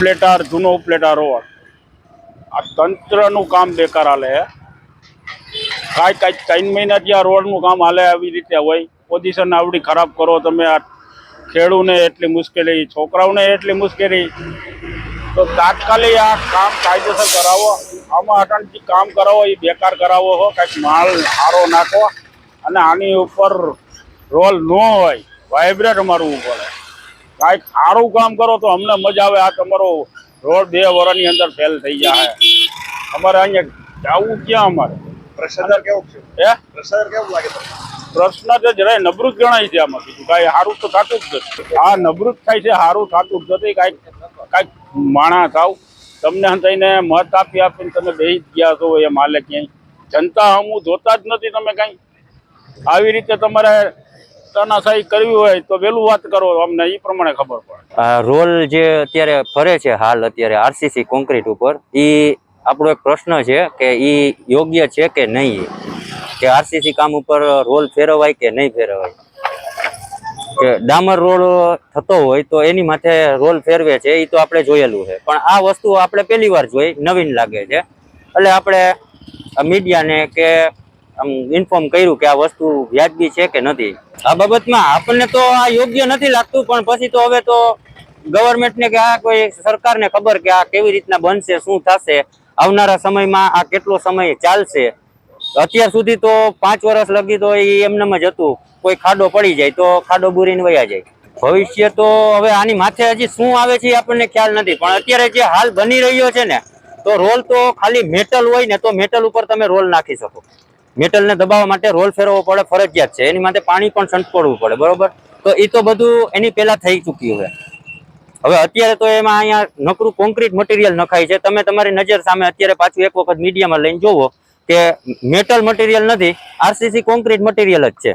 ઉપલેટાર, જૂનો ઉપલેટાર રોડ આ તંત્રનું કામ બેકાર હાલે કાંઈ કાંઈ ત્રણ મહિના ત્યાં રોડનું કામ હાલે આવી રીતે હોય પોઝિશન આવડી ખરાબ કરો તમે આ ખેડૂને એટલી મુશ્કેલી, છોકરાઓને એટલી મુશ્કેલી. તો તાત્કાલિક આ કામ કાયદેસર કરાવો. આમાં અટણથી કામ કરાવો, એ બેકાર કરાવો હો. કાંઈક માલ સારો નાખો. અને આની ઉપર રોલ ન હોય વાઇબ્રેટ મારવું પડે કાંઈક સારું કામ કરો તો અમને મજા આવે. આ તમારો રોડ બે વર્ષની અંદર ફેલ થઈ જાય. અમારે અહીંયા જવું ક્યાં અમારે? ભ્રષ્ટાચાર કેવું છે? હે? ભ્રષ્ટાચાર કેવું લાગે પ્રશ્ન તો જરાય નબળું જ ગણાય છે આમાં. બીજું કાંઈ સારું તો થતું જ નથી. આ નબળું જ થાય છે સારું થતું જ નથી. કાંઈક કાંઈક માણા થાવ તમને થઈને મત આપી આપીને તમે બેસી જ ગયા છો એ માલે ક્યાંય. જનતા હમું જોતા જ નથી તમે કાંઈ. આવી રીતે તમારે તનાશાહી કરવી હોય તો વહેલું વાત કરો, અમને એ પ્રમાણે ખબર પડે. રોલ જે અત્યારે ફરે છે હાલ અત્યારે આરસીસી કોન્ક્રીટ ઉપર એ આપણો એક પ્રશ્ન છે કે એ યોગ્ય છે કે નહીં? કે આરસીસી કામ ઉપર રોલ ફેરવાય કે નહીં ફેરવાય? કે ડામર રોલ થતો હોય તો એની માથે રોલ ફેરવે છે એ તો આપણે જોયેલું છે. પણ આ વસ્તુ આપણે પહેલી વાર જોઈ, નવીન લાગે છે. એટલે આપણે મીડિયાને કે આમ ઇન્ફોર્મ કર્યું કે આ વસ્તુ વ્યાજબી છે કે નથી. આ બાબતમાં આપણને તો આ યોગ્ય નથી લાગતું, પણ પછી તો હવે તો ગવર્મેન્ટને કે આ કોઈ સરકારને ખબર કે આ કેવી રીતના બનશે, શું થશે, આવનારા સમયમાં આ કેટલો સમય ચાલશે. અત્યાર સુધી તો પાંચ વર્ષ લગી તો એ એમનેમ જ હતું, કોઈ ખાડો પડી જાય તો ખાડો બુરીને વયા જાય. ભવિષ્ય તો હવે આની માથે હજી શું આવે છે આપણને ખ્યાલ નથી, પણ અત્યારે જે હાલ બની રહ્યો છે ને, તો રોલ તો ખાલી મેટલ હોય ને તો મેટલ ઉપર તમે રોલ નાખી શકો. મેટલને દબાવવા માટે રોલ ફેરવવો પડે, ફરજિયાત છે. એની માટે પાણી પણ સંટકોડવું પડે, બરોબર? તો એ તો બધું એની પહેલા થઈ ચૂક્યું છે. હવે અત્યારે તો એમાં અહીંયા નકરું કોન્ક્રીટ મટીરિયલ નખાય છે. તમે તમારી નજર સામે અત્યારે પાછું એક વખત મીડિયામાં લઈને જોવો કે મેટલ મટીરિયલ નથી આરસીસી કોન્ક્રીટ મટીરિયલ જ છે.